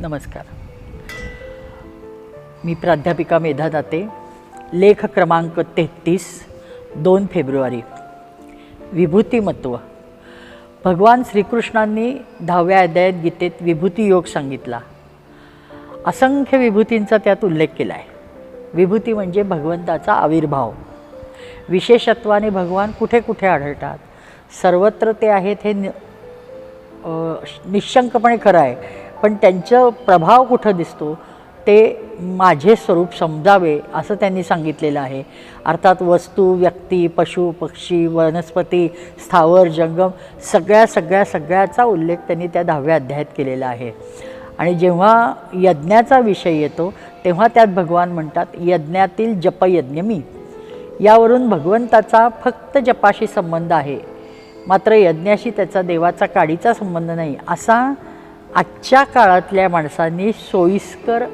नमस्कार. मी प्राध्यापिका मेधा दाते. लेख क्रमांक तेहतीस दोन फेब्रुवारी. विभूतिमत्व. भगवान श्रीकृष्णांनी दहाव्या अध्यायात गीतेत विभूती योग सांगितला. असंख्य विभूतींचा त्यात उल्लेख केला आहे विभूती म्हणजे भगवंताचा आविर्भाव. विशेषत्वाने भगवान कुठे कुठे आढळतात? सर्वत्र ते आहेत हे नि निशंकपणे खरं आहे. पण त्यांचं प्रभाव कुठं दिसतो ते माझे स्वरूप समजावे असं त्यांनी सांगितलेलं आहे. अर्थात वस्तू व्यक्ती पशु पक्षी वनस्पती स्थावर जंगम सगळ्या सगळ्या सगळ्याचा उल्लेख त्यांनी त्या दहाव्या अध्यायात केलेला आहे. आणि जेव्हा यज्ञाचा विषय येतो तेव्हा त्यात भगवान म्हणतात यज्ञातील जपयज्ञ मी यावरून भगवंताचा फक्त जपाशी संबंध आहे. मात्र यज्ञाशी त्याचा देवाचा काडीचा संबंध नाही असा आजच्या काळातल्या माणसांनी सोयीस्कर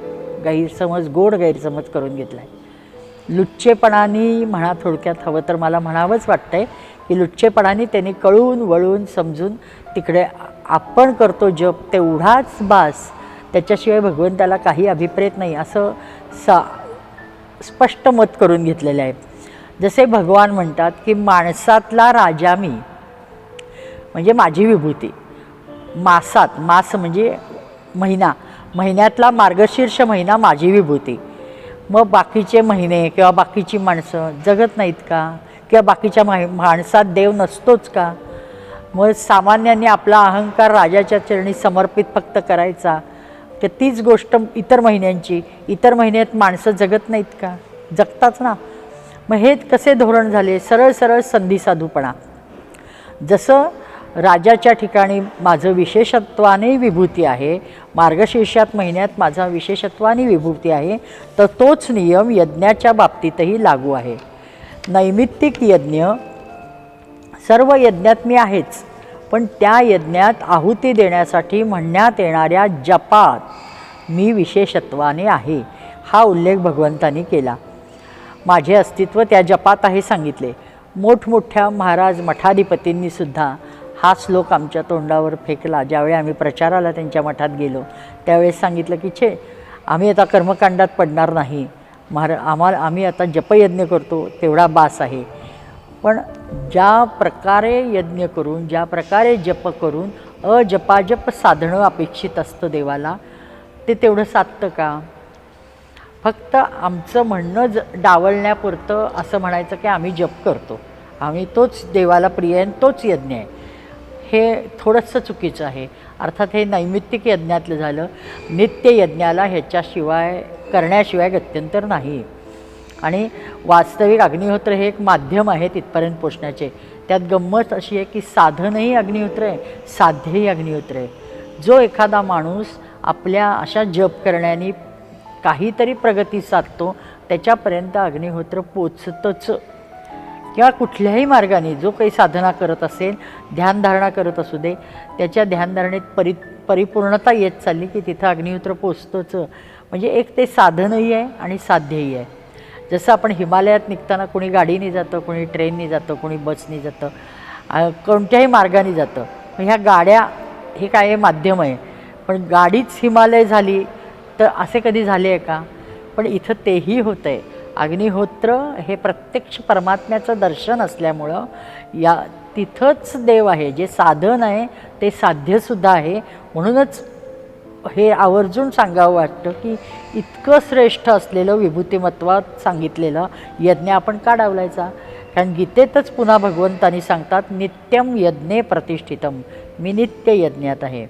गैरसमज गोड गैरसमज करून घेतला आहे लुच्चेपणाने म्हणा थोडक्यात हवं तर मला म्हणावंच वाटतंय की लुच्चेपणाने त्यांनी कळून वळून समजून तिकडे आपण करतो जप तेवढाच बास. त्याच्याशिवाय भगवंताला काही अभिप्रेत नाही असं सा स्पष्ट मत करून घेतलेलं आहे. जसे भगवान म्हणतात की माणसातला राजा मी म्हणजे माझी विभूती. मासात मास म्हणजे महिना. महिन्यातला मार्गशीर्ष महिना माझी विभूती. मग बाकीचे महिने किंवा बाकीची माणसं जगत नाहीत का? किंवा बाकीच्या माहि माणसात देव नसतोच का? मग सामान्यांनी आपला अहंकार राजाच्या चरणी समर्पित फक्त करायचा. तर तीच गोष्ट इतर महिन्यांची. इतर महिन्यात माणसं जगत नाहीत का? जगताच ना. मग हे कसे धोरण झाले? सरळ सरळ संधी साधूपणा. जसं राजाच्या ठिकाणी माझं विशेषत्वाने विभूती आहे. मार्गशीर्षात महिन्यात माझा विशेषत्वाने विभूती आहे. तर तोच नियम यज्ञाच्या बाबतीतही लागू आहे. नैमित्तिक यज्ञ सर्व यज्ञात मी आहेच पण त्या यज्ञात आहुती देण्यासाठी म्हणण्यात येणाऱ्या जपात मी विशेषत्वाने आहे हा उल्लेख भगवंतांनी केला. माझे अस्तित्व त्या जपात आहे सांगितले. मोठमोठ्या महाराज मठाधिपतींनीसुद्धा हा श्लोक आमच्या तोंडावर फेकला. ज्यावेळी आम्ही प्रचाराला त्यांच्या मठात गेलो त्यावेळेस सांगितलं की छे आम्ही आता कर्मकांडात पडणार नाही. महारा आम्हाला आम्ही आता जपयज्ञ करतो तेवढा बास आहे. पण ज्या प्रकारे यज्ञ करून ज्या प्रकारे जप करून अजपाजप साधणं अपेक्षित असतं देवाला ते तेवढं साधतं का? फक्त आमचं म्हणणं ज डावलण्यापुरतं असं म्हणायचं की आम्ही जप करतो. आम्ही तोच देवाला प्रिय आहे आणि तोच यज्ञ आहे. हे थोडंसं चुकीचं आहे. अर्थात हे नैमित्तिक यज्ञातलं झालं. नित्य यज्ञाला ह्याच्याशिवाय करण्याशिवाय गत्यंतर नाही. आणि वास्तविक अग्निहोत्र हे एक माध्यम आहे तिथपर्यंत पोचण्याचे. त्यात गंमत अशी आहे की साधनही अग्निहोत्र आहे साध्यही अग्निहोत्र आहे. जो एखादा माणूस आपल्या अशा जप करण्याने काहीतरी प्रगती साधतो त्याच्यापर्यंत अग्निहोत्र पोचतंच किंवा कुठल्याही मार्गाने जो काही साधना करत असेल ध्यानधारणा करत असू दे त्याच्या ध्यानधारणेत परि परिपूर्णता येत चालली की तिथं अग्निहोत्र पोचतोच म्हणजे एक ते साधनही आहे आणि साध्यही आहे. जसं आपण हिमालयात निघताना कोणी गाडीने जातं कोणी ट्रेनने जातं कोणी बसने जातं कोणत्याही मार्गाने जातं. मग ह्या गाड्या हे काय आहे माध्यम आहे. पण गाडीच हिमालय झाली तर असे कधी झाले आहे का? पण इथं तेही होतं आहे अग्निहोत्र हे प्रत्यक्ष परमात्म्याचं दर्शन असल्यामुळं या तिथंच देव आहे जे साधन आहे ते साध्यसुद्धा आहे. म्हणूनच हे आवर्जून सांगावं वाटतं की इतकं श्रेष्ठ असलेलं विभूतिमत्वात सांगितलेलं यज्ञ आपण का डावलायचा? कारण गीतेतच पुन्हा भगवंतानी सांगतात नित्यम यज्ञे प्रतिष्ठितम. मी नित्य यज्ञात आहे.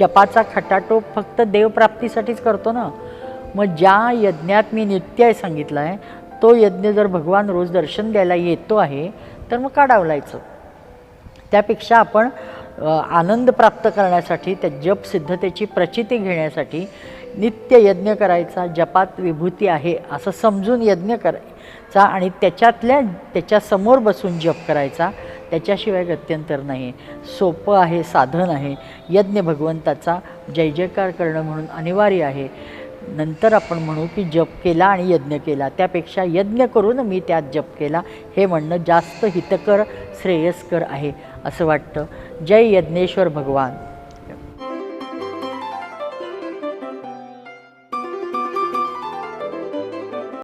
जपाचा खटाटोप फक्त देवप्राप्तीसाठीच करतो ना? मग ज्या यज्ञात मी नित्य आहे सांगितलं आहे तो यज्ञ जर भगवान रोज दर्शन द्यायला येतो आहे तर मग काढावलायचं त्यापेक्षा आपण आनंद प्राप्त करण्यासाठी त्या जप सिद्धतेची प्रचिती घेण्यासाठी नित्य यज्ञ करायचा जपात विभूती आहे असं समजून यज्ञ करायचा आणि त्याच्यातल्या त्याच्यासमोर बसून जप करायचा त्याच्याशिवाय गत्यंतर नाही. सोपं आहे साधन आहे. यज्ञ भगवंताचा जय जयकार करणं म्हणून अनिवार्य आहे. नंतर आपण म्हणू की जप केला आणि यज्ञ केला. त्यापेक्षा यज्ञ करून मी त्यात जप केला. हे म्हणणं जास्त हितकर श्रेयस्कर आहे असं वाटतं. जय यज्ञेश्वर भगवान.